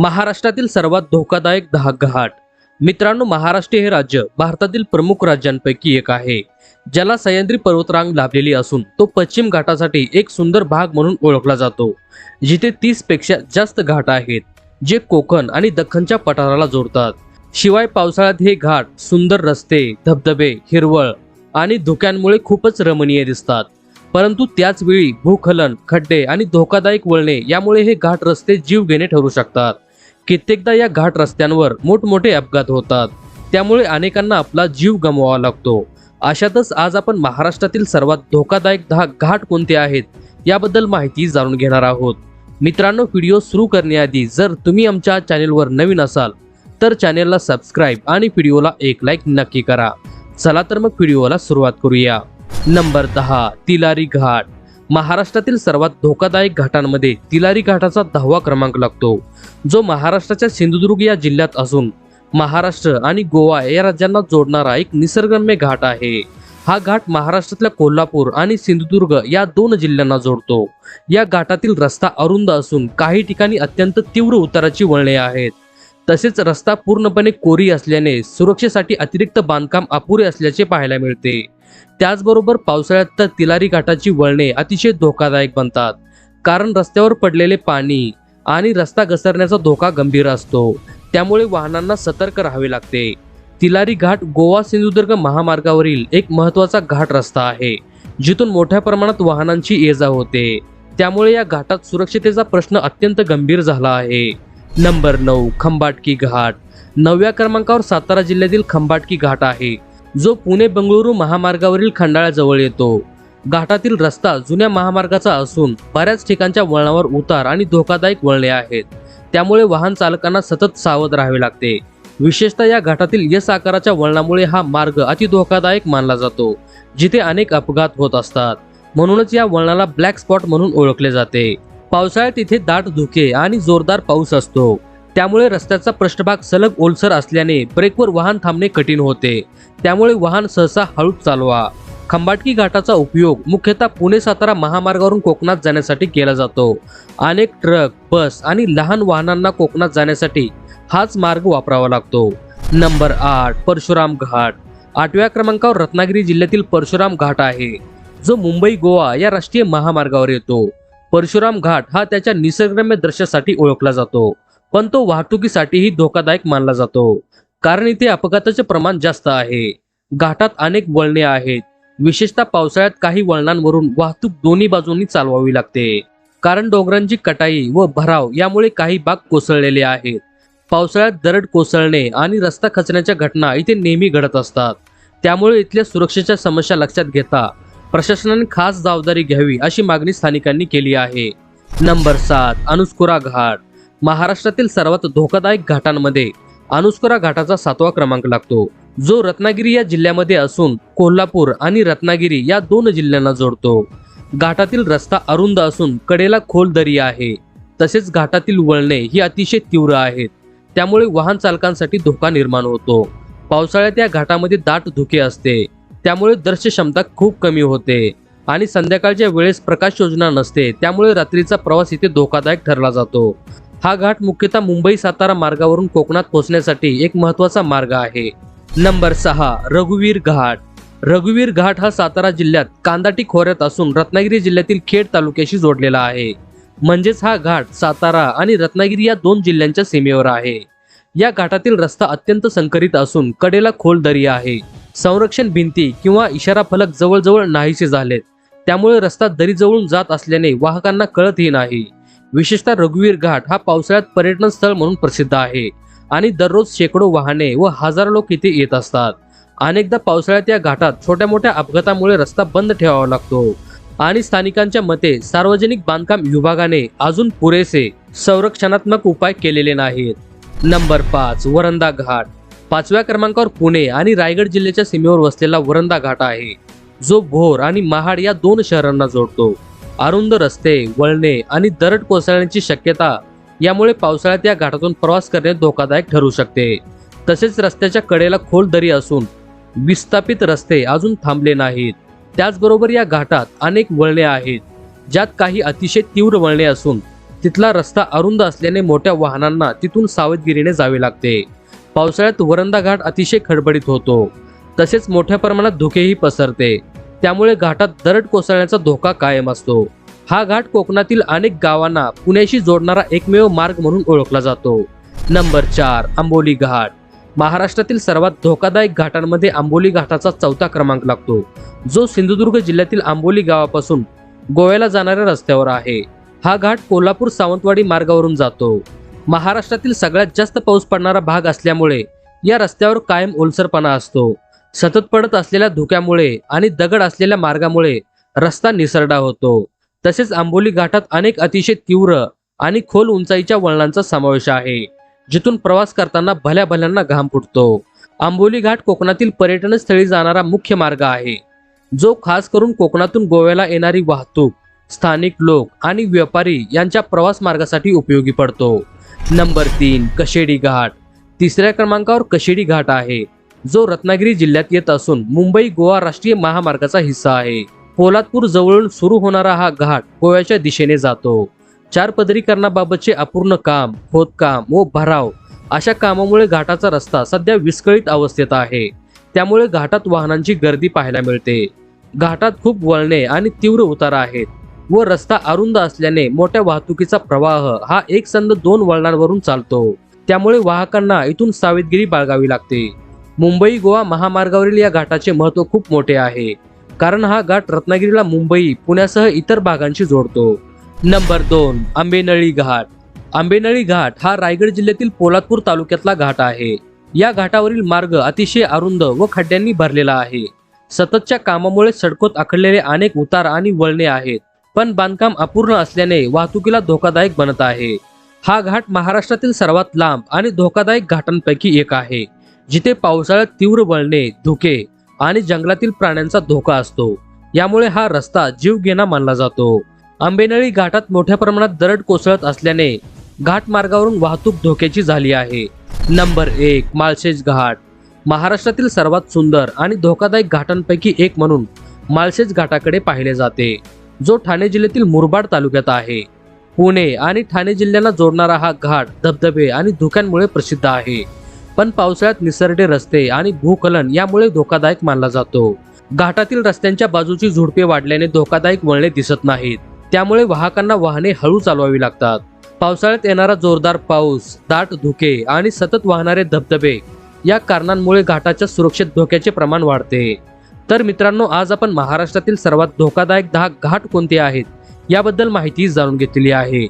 महाराष्ट्रातील सर्वात धोकादायक दहा घाट मित्रांनो महाराष्ट्र हे राज्य भारतातील प्रमुख राज्यांपैकी एक आहे. ज्याला सह्याद्री पर्वतरांग लाभलेली असून तो पश्चिम घाटासाठी एक सुंदर भाग म्हणून ओळखला जातो. जिथे तीसपेक्षा जास्त घाट आहेत जे कोकण आणि दख्खनच्या पठाराला जोडतात. शिवाय पावसाळ्यात हे घाट सुंदर रस्ते धबधबे हिरवळ आणि धुक्यांमुळे खूपच रमणीय दिसतात. परंतु त्याच वेळी भूखलन खड्डे आणि धोकादायक वळणे यामुळे हे घाट रस्ते जीव घेणे ठरू शकतात. कित्येकदा या घाट रस्त्यांवर मोठमोठे अपघात होतात. त्यामुळे अनेकांना आपला जीव गमवावा लागतो. अशातच आज आपण महाराष्ट्रातील सर्वात धोकादायक दहा घाट कोणते आहेत याबद्दल माहिती जाणून घेणार आहोत. मित्रांनो व्हिडिओ सुरू करण्याआधी जर तुम्ही आमच्या चॅनेलवर नवीन असाल तर चॅनेलला सबस्क्राईब आणि व्हिडिओला एक लाईक नक्की करा. चला तर मग व्हिडिओला सुरुवात करूया. नंबर दहा तिलारी घाट. महाराष्ट्रातील सर्वात धोकादायक घाटांमध्ये तिलारी घाटाचा दहावा क्रमांक लागतो. जो महाराष्ट्राच्या सिंधुदुर्ग या जिल्ह्यात असून महाराष्ट्र आणि गोवा या राज्यांना जोडणारा एक निसर्गरम्य घाट आहे. हा घाट महाराष्ट्रातल्या कोल्हापूर आणि सिंधुदुर्ग या दोन जिल्ह्यांना जोडतो. या घाटातील रस्ता अरुंद असून काही ठिकाणी अत्यंत तीव्र उताराची वळणे आहेत. तसेच रस्ता पूर्णपणे कोरी असल्याने सुरक्षेसाठी अतिरिक्त बांधकाम अपुरे असल्याचे पाहायला मिळते. त्याचबरोबर पावसाळ्यात तर तिलारी घाटाची वळणे अतिशय धोकादायक बनतात. कारण रस्त्यावर पडलेले पाणी आणि रस्ता घसरण्याचा धोका गंभीर असतो. त्यामुळे वाहनांना सतर्क राहावे लागते. तिलारी घाट गोवा सिंधुदुर्ग महामार्गावरील एक महत्त्वाचा घाट रस्ता आहे जिथून मोठ्या प्रमाणात वाहनांची ये जा होते. त्यामुळे या घाटात सुरक्षतेचा प्रश्न अत्यंत गंभीर झाला आहे. नंबर नऊ खंबाटकी घाट. नवव्या क्रमांकावर सातारा जिल्ह्यातील खंबाटकी घाट आहे. जो पुणे बंगळुरू महामार्गावरील खंडाळ्याजवळ येतो. घाटातील रस्ता जुन्या महामार्गाचा असून बऱ्याच ठिकाणच्या वळणावर उतार आणि धोकादायक वळणे आहेत. त्यामुळे वाहन चालकांना सतत सावध राहावे लागते. विशेषतः या घाटातील यस आकाराच्या वळणामुळे हा मार्ग अति धोकादायक मानला जातो जिथे अनेक अपघात होत असतात. म्हणूनच या वळणाला ब्लॅक स्पॉट म्हणून ओळखले जाते. पावसाळ्यात इथे दाट धुके आणि जोरदार पाऊस असतो. त्यामुळे रस्त्याचा पृष्ठभाग सलग ओलसर असल्याने ब्रेकवर वाहन थांबणे कठीण होते. त्यामुळे वाहन सहसा हळूच चालवा. खंबाटकी घाटाचा उपयोग मुख्यतः पुणे सातारा महामार्गावरून कोकणात जाण्यासाठी केला जातो. अनेक ट्रक बस आणि लहान वाहनांना कोकणात जाण्यासाठी हाच मार्ग वापरावा लागतो. नंबर आठ परशुराम घाट. आठव्या क्रमांकावर रत्नागिरी जिल्ह्यातील परशुराम घाट आहे. जो मुंबई गोवा या राष्ट्रीय महामार्गावर येतो. परशुराम घाट हा त्याच्या निसर्गरम्य दृश्यासाठी ओळखला जातो. पण तो वाहतुकीसाठीही धोकादायक मानला जातो. कारण इथे अपघाताचे प्रमाण जास्त आहे. घाटात अनेक वळणे आहेत. विशेषतः पावसाळ्यात काही वळणांवरून वाहतूक दोन्ही बाजूंनी चालवावी लागते. कारण डोंगरांची कटाई व भराव यामुळे काही भाग कोसळलेले आहेत. पावसाळ्यात दरड कोसळणे आणि रस्ता खचण्याच्या घटना इथे नेहमी घडत असतात. त्यामुळे इथल्या सुरक्षेच्या समस्या लक्षात घेता प्रशासनाने खास जबाबदारी घ्यावी अशी मागणी स्थानिकांनी केली आहे. नंबर सात अनुस्कुरा घाट महाराष्ट्रातील सर्वात धोकादायक घाटांमध्ये अनुस्कुरा घाटाचा सातवा क्रमांक लागतो. जो रत्नागिरी या जिल्ह्यामध्ये असून कोल्हापूर आणि रत्नागिरी या दोन जिल्ह्यांना जोडतो. घाटातील रस्ता अरुंद असून कडेला खोल दरी आहे. तसेच घाटातील वळणे ही अतिशय तीव्र आहेत. त्यामुळे वाहन चालकांसाठी धोका निर्माण होतो. पावसाळ्यात या घाटामध्ये दाट धुके असते. त्यामुळे दृश्य क्षमता खूप कमी होते. आणि संध्याकाळच्या वेळेस प्रकाश योजना नसते. त्यामुळे रात्रीचा प्रवास इथे धोकादायक ठरला जातो. हा घाट मुख्यतः मुंबई सातारा मार्गावरून कोकणात पोहोचण्यासाठी एक महत्त्वाचा मार्ग आहे. नंबर सहा रघुवीर घाट. रघुवीर घाट हा सातारा जिल्ह्यात कांदाटी खोऱ्यात असून रत्नागिरी जिल्ह्यातील खेड तालुक्याशी जोडलेला आहे. म्हणजेच हा घाट सातारा आणि रत्नागिरी या दोन जिल्ह्यांच्या सीमेवर आहे. या घाटातील रस्ता अत्यंत संकरित असून कडेला खोल दरी आहे. संरक्षण भिंती किंवा इशारा फलक जवळजवळ नाहीसे झालेत. त्यामुळे रस्ता दरीजवळून जात असल्याने वाहकांना कळतही नाही. विशेषतः रघुवीर घाट हा पावसाळ्यात पर्यटन स्थळ म्हणून प्रसिद्ध आहे. आणि दररोज शेकडो वाहने व हजारो लोक इथे येत असतात. अनेकदा पावसाळ्यात या घाटात छोट्या मोठ्या अपघातामुळे रस्ता बंद ठेवावा लागतो. आणि स्थानिकांच्या मते सार्वजनिक बांधकाम विभागाने अजून पुरेसे संरक्षणात्मक उपाय केलेले नाहीत. नंबर पाच वरंदा घाट. पाचव्या क्रमांकावर पुणे आणि रायगड जिल्ह्याच्या सीमेवर वसलेला वरंदा घाट आहे. जो भोर आणि महाड या दोन शहरांना जोडतो. अरुंद रस्ते वळणे आणि दरड कोसळण्याची शक्यता यामुळे पावसाळ्यात या घाटातून प्रवास करणे धोकादायक ठरू शकते. तसेच रस्त्याच्या कडेला खोल दरी असून विस्थापित रस्ते अजून थांबले नाहीत. त्याचबरोबर या घाटात अनेक वळणे आहेत ज्यात काही अतिशय तीव्र वळणे असून तिथला रस्ता अरुंद असल्याने मोठ्या वाहनांना तिथून सावधगिरीने जावे लागते. पावसाळ्यात वरंदा घाट अतिशय खडबडीत होतो. तसेच मोठ्या प्रमाणात धुकेही पसरते. त्यामुळे घाटात दरड कोसळण्याचा धोका कायम असतो. हा घाट कोकणातील अनेक गावांना पुण्याशी जोडणारा एकमेव मार्ग म्हणून ओळखला जातो. नंबर चार आंबोली घाट. महाराष्ट्रातील सर्वात धोकादायक घाटांमध्ये आंबोली घाटाचा चौथा क्रमांक लागतो. जो सिंधुदुर्ग जिल्ह्यातील आंबोली गावापासून गोव्याला जाणाऱ्या रस्त्यावर आहे. हा घाट कोल्हापूर सावंतवाडी मार्गावरून जातो. महाराष्ट्रातील सगळ्यात जास्त पाऊस पडणारा भाग असल्यामुळे या रस्त्यावर कायम ओलसरपणा असतो. सतत पडत असलेल्या धुक्यामुळे आणि दगड असलेल्या मार्गामुळे रस्ता निसरडा होतो. तसेच आंबोली घाटात अनेक अतिशय तीव्र आणि खोल उंचाईच्या वळणांचा समावेश आहे जिथून प्रवास करताना भल्या भल्यांना घाम फुटतो. आंबोली घाट कोकणातील पर्यटन स्थळी जाणारा मुख्य मार्ग आहे जो खास करून कोकणातून गोव्याला येणारी वाहतूक स्थानिक लोक आणि व्यापारी यांच्या प्रवास मार्गासाठी उपयोगी पडतो. नंबर तीन कशेडी घाट. तिसऱ्या क्रमांकावर कशेडी घाट आहे. जो रत्नागिरी जिल्ह्यात येत असून मुंबई गोवा राष्ट्रीय महामार्गाचा हिस्सा आहे. पोलादपूर जवळून सुरू होणारा हा घाट गोव्याच्या दिशेने जातो. चार पदरीकरणाबाबतचे अपूर्ण काम खोदकाम व भराव अशा कामामुळे घाटाचा रस्ता सध्या विस्कळीत अवस्थेत आहे. त्यामुळे घाटात वाहनांची गर्दी पाहायला मिळते. घाटात खूप वळणे आणि तीव्र उतार आहेत व रस्ता अरुंद असल्याने मोठ्या वाहतुकीचा प्रवाह हा एक संद दोन वळणांवरून चालतो. त्यामुळे वाहकांना इथून सावधगिरी बाळगावी लागते. मुंबई गोवा महामार्गावरील या घाटाचे महत्त्व खूप मोठे आहे. कारण हा घाट रत्नागिरीला मुंबई पुण्यासह इतर भागांशी जोडतो. नंबर दोन आंबेनळी घाट. आंबेनळी घाट हा रायगड जिल्ह्यातील पोलादपूर तालुक्यातला घाट आहे. या घाटावरील मार्ग अतिशय अरुंद व खड्ड्यांनी भरलेला आहे. सततच्या कामामुळे सडकोत आखडलेले अनेक उतार आणि वळणे आहेत पण बांधकाम अपूर्ण असल्याने वाहतुकीला धोकादायक बनत आहे. हा घाट महाराष्ट्रातील सर्वात लांब आणि धोकादायक घाटांपैकी एक आहे. जिथे पावसाळ्यात तीव्र वळणे धुके आणि जंगलातील प्राण्यांचा धोका असतो. यामुळे हा रस्ता जीवघेणा मानला जातो. आंबेनळी घाटात मोठ्या प्रमाणात दरड कोसळत असल्याने घाट मार्गावरून वाहतूक धोक्याची झाली आहे. नंबर एक माळशेज घाट. महाराष्ट्रातील सर्वात सुंदर आणि धोकादायक घाटांपैकी एक म्हणून माळशेज घाटाकडे पाहिले जाते. जो ठाणे जिल्ह्यातील मुरबाड तालुक्यात आहे. पुणे आणि ठाणे जिल्ह्यांना जोडणारा हा घाट धबधबे आणि धुक्यांमुळे प्रसिद्ध आहे. पण पावसाळ्यात निसरडे रस्ते आणि भूकलन यामुळे धोकादायक मानला जातो. घाटातील रस्त्यांच्या बाजूची झुडपे वाढल्याने धोकादायक वळणे दिसत नाहीत. त्यामुळे वाहकांना वाहने हळू चालवावी लागतात. पावसाळ्यात येणारा जोरदार पाऊस दाट धुके आणि सतत वाहणारे धबधबे या कारणांमुळे घाटाच्या सुरक्षित धोक्याचे प्रमाण वाढते. तर मित्रांनो आज आपण महाराष्ट्रातील सर्वात धोकादायक दहा घाट कोणते आहेत याबद्दल माहिती जाणून घेतलेली आहे.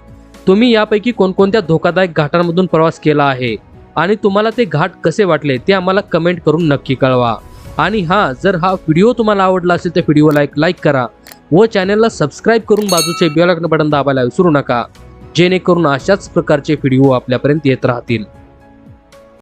तुम्ही यापैकी कोणकोणत्या धोकादायक घाटांमधून प्रवास केला आहे आणि तुम्हाला ते घाट कसे वाटले ते आम्हाला कमेंट करून नक्की कळवा. आणि हा जर हा व्हिडिओ तुम्हाला आवडला असेल तर व्हिडिओला एक लाईक करा व चॅनलला सबस्क्राईब करून बाजूचे बेल बटन दाबायला विसरू नका. जेणेकरून अशाच प्रकारचे व्हिडिओ आपल्यापर्यंत येत राहतील.